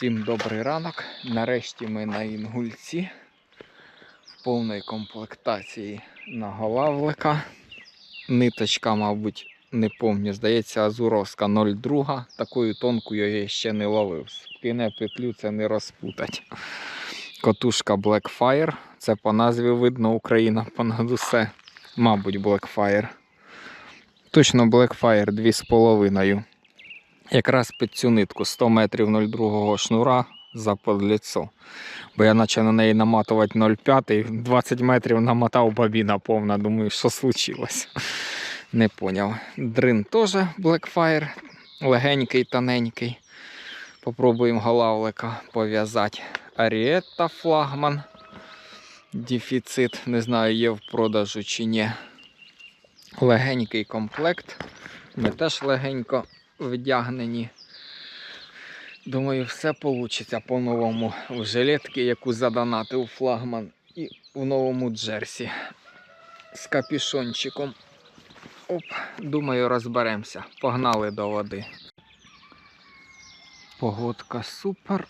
Всім добрий ранок. Нарешті ми на інгульці в повної комплектації на голавлика. Ниточка, мабуть, не пам'ятаю, здається, Азуровська 02. Такою тонкою я ще не ловив. Скине петлю, це не розпутать. Котушка Blackfire. Це по назві видно Україна понад усе. Мабуть, Blackfire. Точно Blackfire 2,5. Якраз під цю нитку 100 метрів 0,2 шнура за подліцо. Бо я почав на неї наматувати 0,5, 20 метрів намотав бабіна повна. Думаю, що случилось. Не поняв. Дрин теж Blackfire, легенький, тоненький. Попробуємо голавлика пов'язати. Аріетта флагман. Дефіцит, не знаю, є в продажу чи ні. Легенький комплект. Ми теж легенько вдягнені. Думаю, все вийде по-новому в жилетки, яку задонатив флагман, і в новому джерсі з капюшончиком. Оп, думаю, розберемося. Погнали до води. Погодка супер,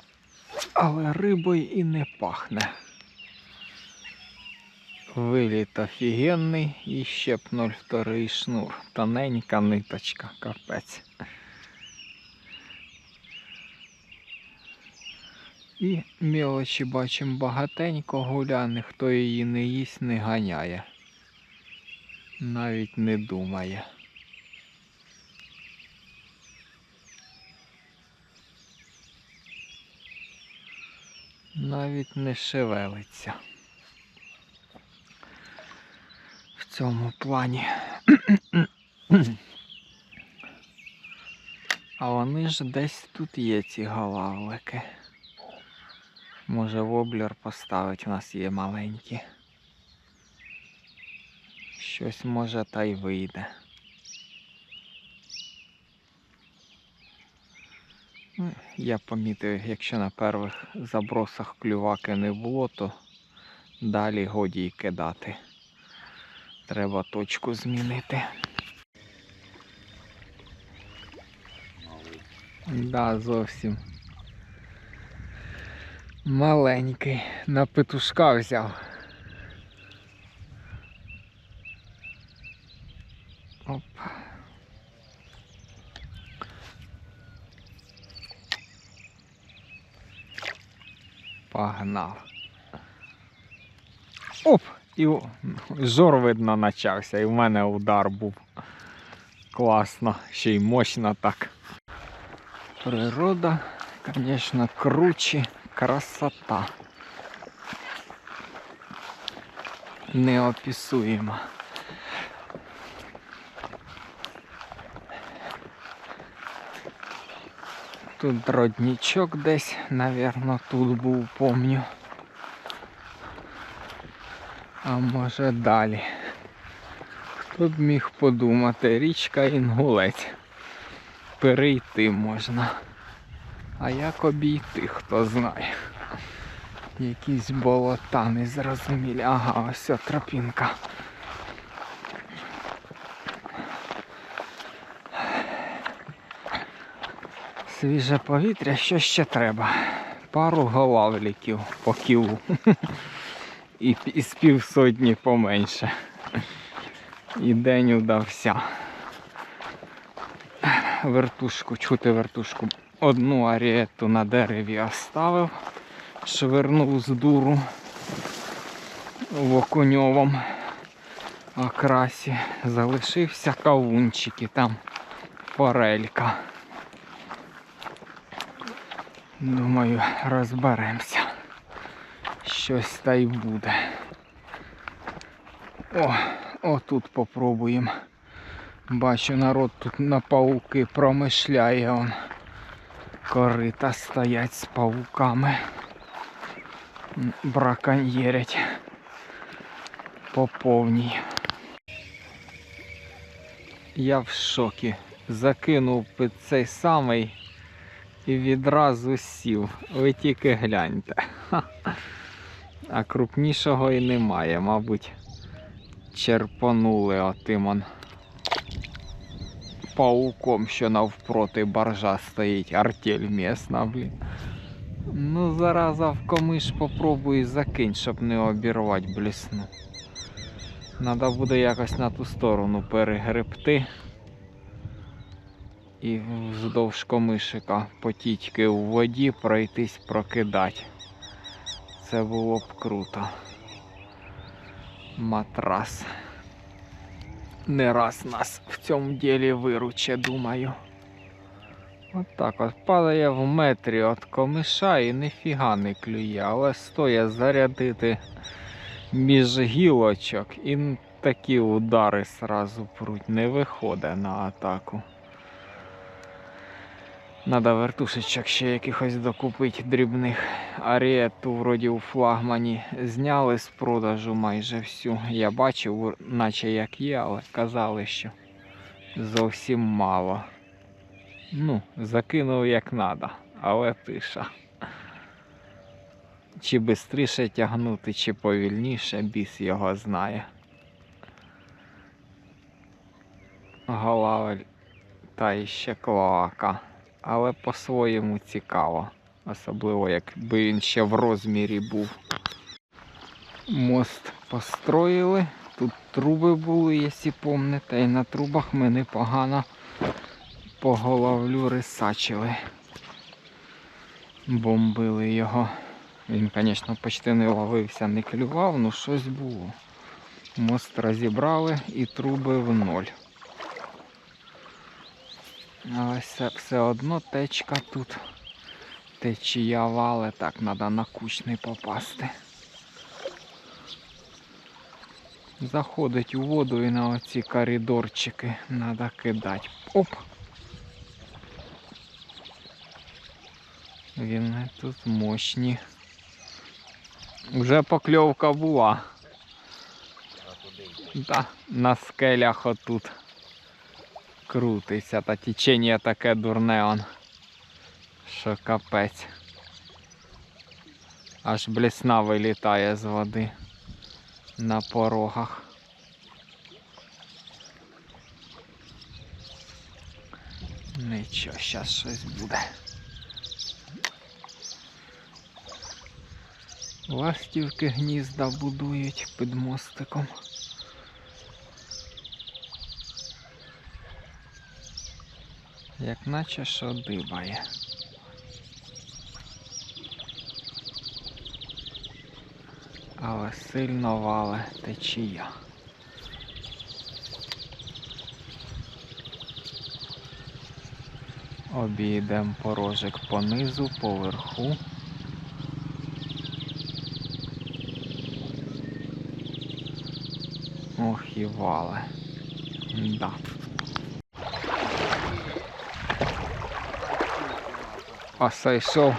але рибою і не пахне. Виліт офігенний і ще б 0,2 шнур. Тоненька ниточка, капець. І мелочі бачимо багатенько гуляне, хто її не їсть, не ганяє. Навіть не думає. Навіть не шевелиться. В цьому плані. А вони ж десь тут є ці голавлики. Може воблер поставить, у нас є маленькі. Щось може та й вийде. Ну, Я помітив, якщо на перших забросах клюваки не було, то далі годі й кидати. Треба точку змінити. Да, зовсім. Маленький. На петушка взяв. Оп. Погнав. Оп! І жор видно почався, і в мене удар був. Класно, ще й мощно так. Природа, звісно, круче, красота. Неописуема. Тут родничок десь, наверно, тут був, помню. А може далі. Хто б міг подумати, річка Інгулець. Перейти можна. А як обійти, хто знає. Якісь болота незрозумілі. Ага, ось тропінка. Свіже повітря, що ще треба? Пару голавліків по кілу. І, і з півсотні поменше. І день удався. Вертушку, чути вертушку. Одну аріету на дереві оставив, швирнув з дуру в окуньовому окрасі. Залишився кавунчик і там форелька. Думаю, розберемося. Щось та й буде. О, отут попробуємо. Бачу, народ тут на пауки промишляє. Он. Корита стоять з павуками. Браконьєрять по повній. Я в шокі. Закинув під цей самий і відразу сів. Ви тільки гляньте. А крупнішого і немає, мабуть, черпанули отим он пауком, що навпроти баржа стоїть, артель місна, блін. Ну, зараза в комиш попробуй закинь, щоб не обірвати блісну. Надо буде якось на ту сторону перегребти. І вздовж комишика потічки у воді пройтись прокидати. Це було б круто. Матрас. Не раз нас в цьому ділі вируче, думаю. От так от падає в метрі від комиша і ніфіга не клює, але стоїть зарядити між гілочок і такі удари сразу пруть, не виходить на атаку. Надо вертушечок ще якихось докупити дрібних. Аріету вроді у флагмані зняли з продажу майже всю. Я бачив, наче як є, але казали, що зовсім мало. Ну, закинув як надо, але тиша. Чи швидше тягнути, чи повільніше, біс його знає. Голавель та іще клоака. Але по-своєму цікаво. Особливо, якби він ще в розмірі був. Мост построїли. Тут труби були, якщо пам'ятаєте, і на трубах ми непогано по головлю рисачили. Бомбили його. Він, звісно, почти не ловився, не клював, але щось було. Мост розібрали і труби в ноль. Але все, все одно течка тут. Течія вале, так, треба на кучний попасти. Заходить у воду і на оці коридорчики треба кидати. Оп! Він тут мощні. Вже покльовка була. Да, на скелях отут крутиться, та течення таке дурне он. Що капець. Аж блісна вилітає з води на порогах. Нічого, зараз щось буде. Ластівки гнізда будують під мостиком. Як наче що дибає. Але сильно вале течія. Обійдемо порожик понизу, поверху. Ох і вале. Да. А зайшов.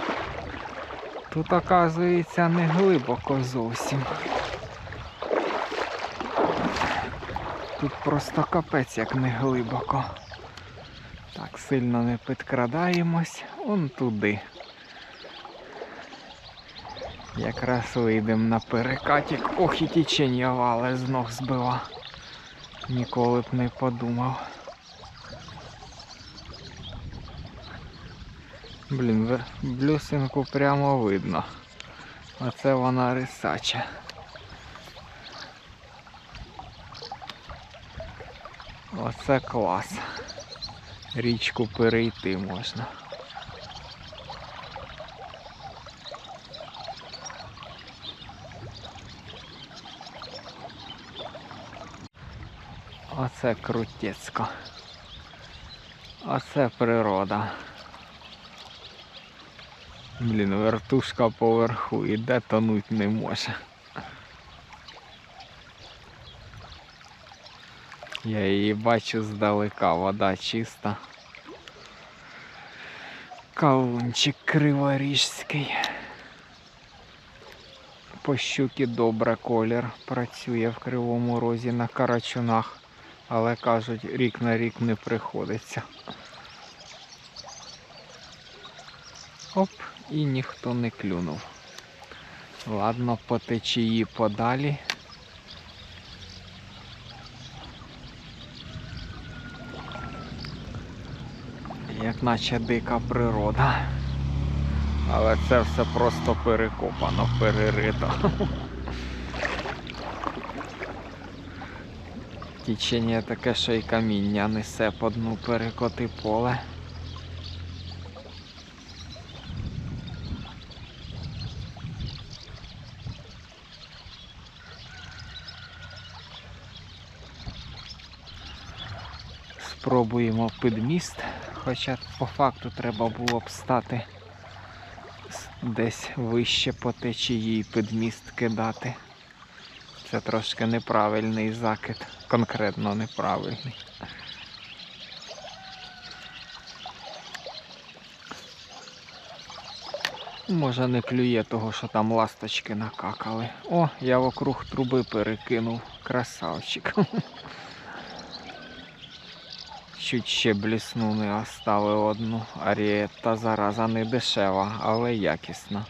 Тут, оказується, не глибоко зовсім. Тут просто капець як не глибоко. Так, сильно не підкрадаємось, он туди. Якраз вийдемо на перекатик. Ох і тічення вале з ног збила. Ніколи б не подумав. Блін, блюсинку прямо видно. Оце вона рисача. Оце клас. Річку перейти можна. Оце крутецько. Оце природа. Блін, вертушка поверху іде тонуть не може. Я її бачу здалека, вода чиста. Кавунчик криворіжський. По щуки добре колір працює в кривому розі на карачунах, але кажуть, рік на рік не приходиться. Оп, і ніхто не клюнув. Ладно, по течії подалі. Як наче дика природа. Але це все просто перекопано, перерито. Тічення таке, що й каміння несе по дну перекоти поле. Спробуємо підміст, хоча по факту треба було б стати десь вище по течії підміст кидати. Це трошки неправильний закид, конкретно неправильний. Може не клює того, що там ласточки накакали. О, я вокруг труби перекинув. Красавчик. Чуть ще блісну не оставив одну. Арієта зараза не дешева, але якісна.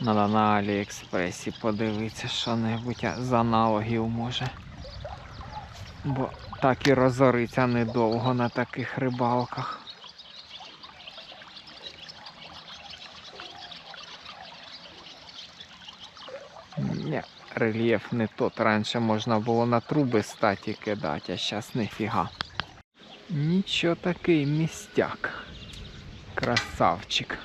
Надо на Аліекспресі подивитися що-небудь з аналогів може. Бо так і розориться недовго на таких рибалках. Ні, рельєф не тот. Раніше можна було на труби статі кидати, а зараз ніфіга. Нічого такий містяк. Красавчик.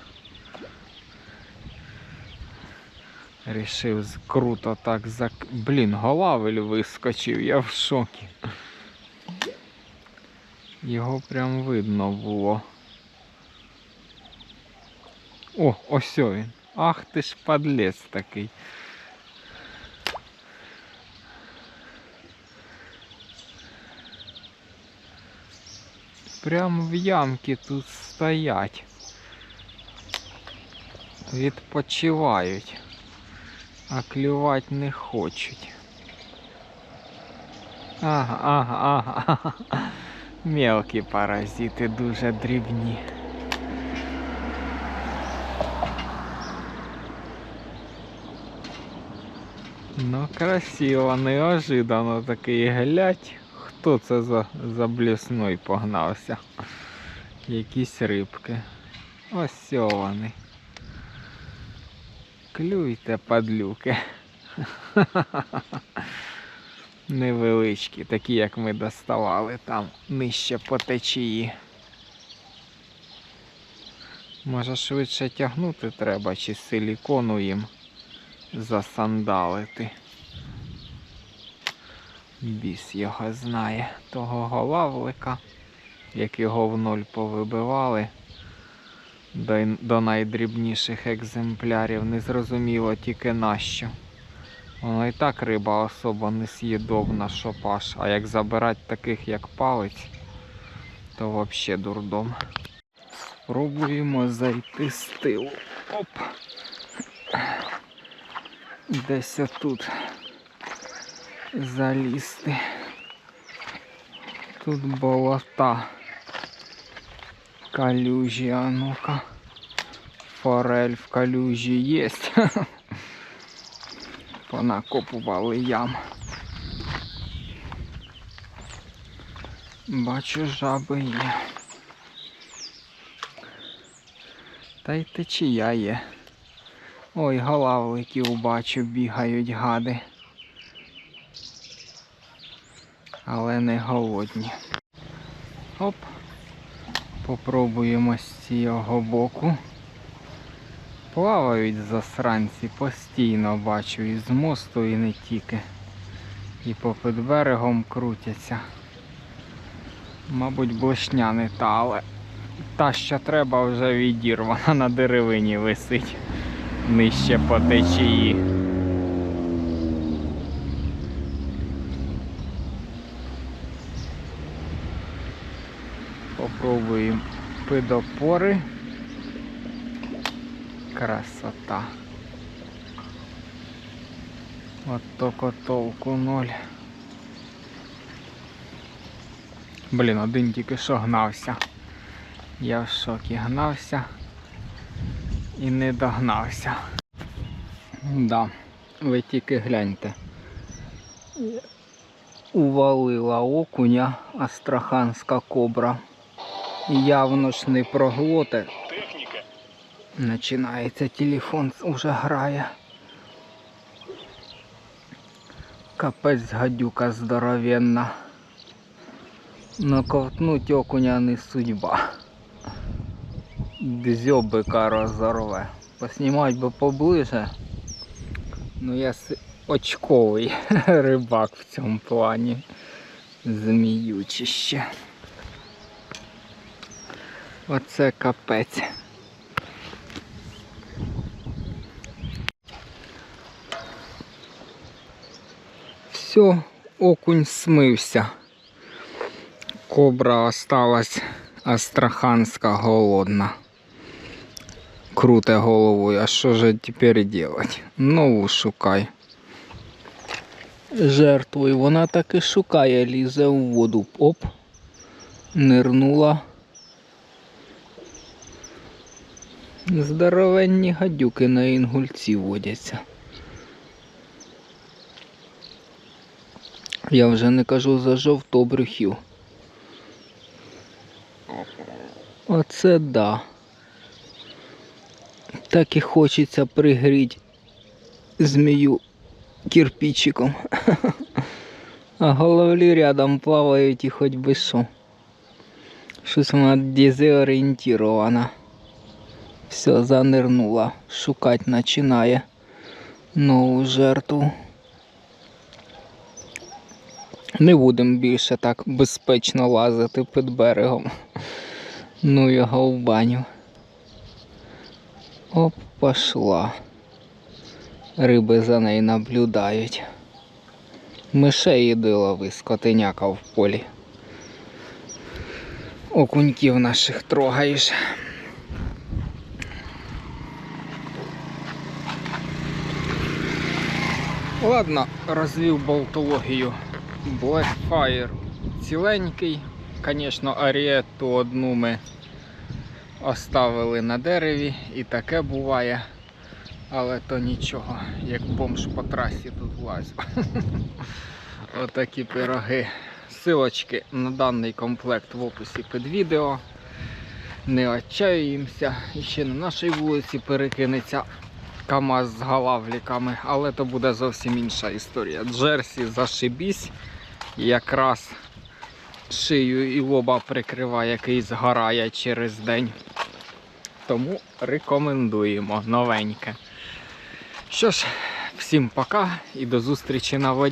Рішив круто так зак... Блін, голавель вискочив, я в шокі. Його прям видно було. О, ось він. Ах ти ж подлець такий. Прям в ямки тут стоять. Відпочивають, а клювати не хочуть. Ага, ага, ага. ага. Мелкі паразити дуже дрібні. Ну, красиво, неожиданно такий глядь. Хто це за, за блісною погнався? Якісь рибки. Ось вони. Клюйте, падлюки. Невеличкі, такі, як ми доставали там нижче по течії. Може швидше тягнути треба, чи силікону їм засандалити. Біс його знає, того голавлика, як його в ноль повибивали до, до найдрібніших екземплярів, незрозуміло тільки нащо. Воно і так риба особо не з'їдобна, паш. А як забирати таких, як палець, то взагалі дурдом. Спробуємо зайти з тилу. Оп. Десь отут залізти. Тут болота. Калюжі, а ну-ка. Форель в калюжі є. Понакопували ям. Бачу, жаби є. Та й течія є. Ой, голавликів бачу, бігають гади. Але не голодні. Оп. Попробуємо з цього боку. Плавають засранці постійно бачу і з мосту, і не тільки. І попід берегом крутяться. Мабуть, блешня не та, але та, що треба, вже відірвана на деревині висить нижче по течії. Попробуємо пидопори. Красота. От тільки толку ноль. Блін, один тільки що гнався. Я в шокі гнався і не догнався. Да, ви тільки гляньте. Увалила окуня астраханська кобра. Явно ж не проглоте. Техніка. Починається телефон уже грає. Капець гадюка здоровенна. Но ковтнуть окуня не судьба. Дзьобика розорве. Поснімать би поближе. Ну я очковий рибак в цьому плані. Зміючище. Оце капець. Все, окунь смився. Кобра осталась астраханська голодна. Круте головою, а що же тепер делать? Нову шукай. Жертвою вона таки шукає, лізе в воду. Оп. Нирнула. Здоровенні гадюки на інгульці водяться. Я вже не кажу за жовтобрюхів. Оце да. Так і хочеться пригріть змію кирпичиком. А головлі рядом плавають і хоч би що. Щось вона дезорієнтирована. Все, занирнула. Шукать починає нову жертву. Не будемо більше так безпечно лазити під берегом. Ну його в баню. Оп, пошла. Риби за нею наблюдають. Мишей іди лови, скотиняка в полі. Окуньків наших трогаєш. Ладно, розвів болтологію. Blackfire ціленький. Звісно, аріету одну ми оставили на дереві і таке буває. Але то нічого, як бомж по трасі тут влазив. Отакі пироги. Силочки на даний комплект в описі під відео. Не отчаюємося. І ще на нашій вулиці перекинеться КАМАЗ з галавліками, але то буде зовсім інша історія. Джерсі зашибісь, якраз шию і лоба прикриває, який згорає через день. Тому рекомендуємо новеньке. Що ж, всім пока і до зустрічі на воді.